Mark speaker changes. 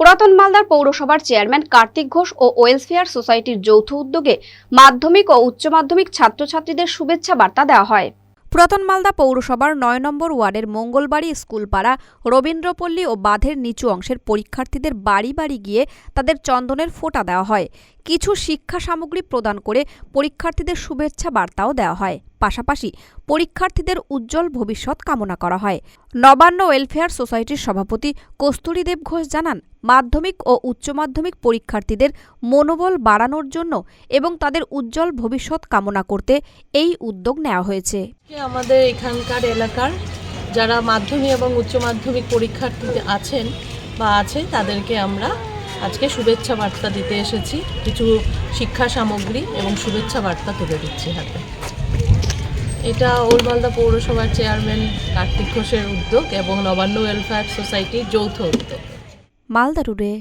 Speaker 1: পুরাতন মালদার পৌরসভার চেয়ারম্যান কার্তিক ঘোষ ও ওয়েলফেয়ার সোসাইটির যৌথ উদ্যোগে মাধ্যমিক ও উচ্চ মাধ্যমিক ছাত্রছাত্রীদের শুভেচ্ছা বার্তা দেওয়া হয়। পুরাতন মালদা পৌরসভার নয় নম্বর ওয়ার্ডের মঙ্গলবাড়ি স্কুলপাড়া রবীন্দ্রপল্লী ও বাঁধের নিচু অংশের পরীক্ষার্থীদের বাড়ি বাড়ি গিয়ে তাদের চন্দনের ফোঁটা দেওয়া হয়। কিছু শিক্ষা সামগ্রী প্রদান করে পরীক্ষার্থীদের শুভেচ্ছা বার্তাও দেওয়া হয়। পাশাপাশি পরীক্ষার্থীদের উজ্জ্বল ভবিষ্যৎ কামনা করা হয়। নবান্ন ওয়েলফেয়ার সোসাইটির সভাপতি কস্তুরী দেব ঘোষ জানান, মাধ্যমিক ও উচ্চ মাধ্যমিক পরীক্ষার্থীদের মনোবল বাড়ানোর জন্য এবং তাদের উজ্জ্বল ভবিষ্যৎ কামনা করতে এই উদ্যোগ নেওয়া হয়েছে।
Speaker 2: আমাদের এখানকার এলাকার যারা মাধ্যমিক এবং উচ্চ মাধ্যমিক পরীক্ষার্থী আছেন বা আছে, তাদেরকে আমরা আজকে শুভেচ্ছা বার্তা দিতে এসেছি। কিছু শিক্ষা সামগ্রী এবং শুভেচ্ছা বার্তা তুলে দিচ্ছি হাতে। এটা ওলমালদা পৌরসভার চেয়ারম্যান কার্তিক ঘোষের উদ্যোগ এবং নবান্ন ওয়েলফেয়ার সোসাইটির যৌথ উদ্যোগ।
Speaker 1: মালদা রুড়ে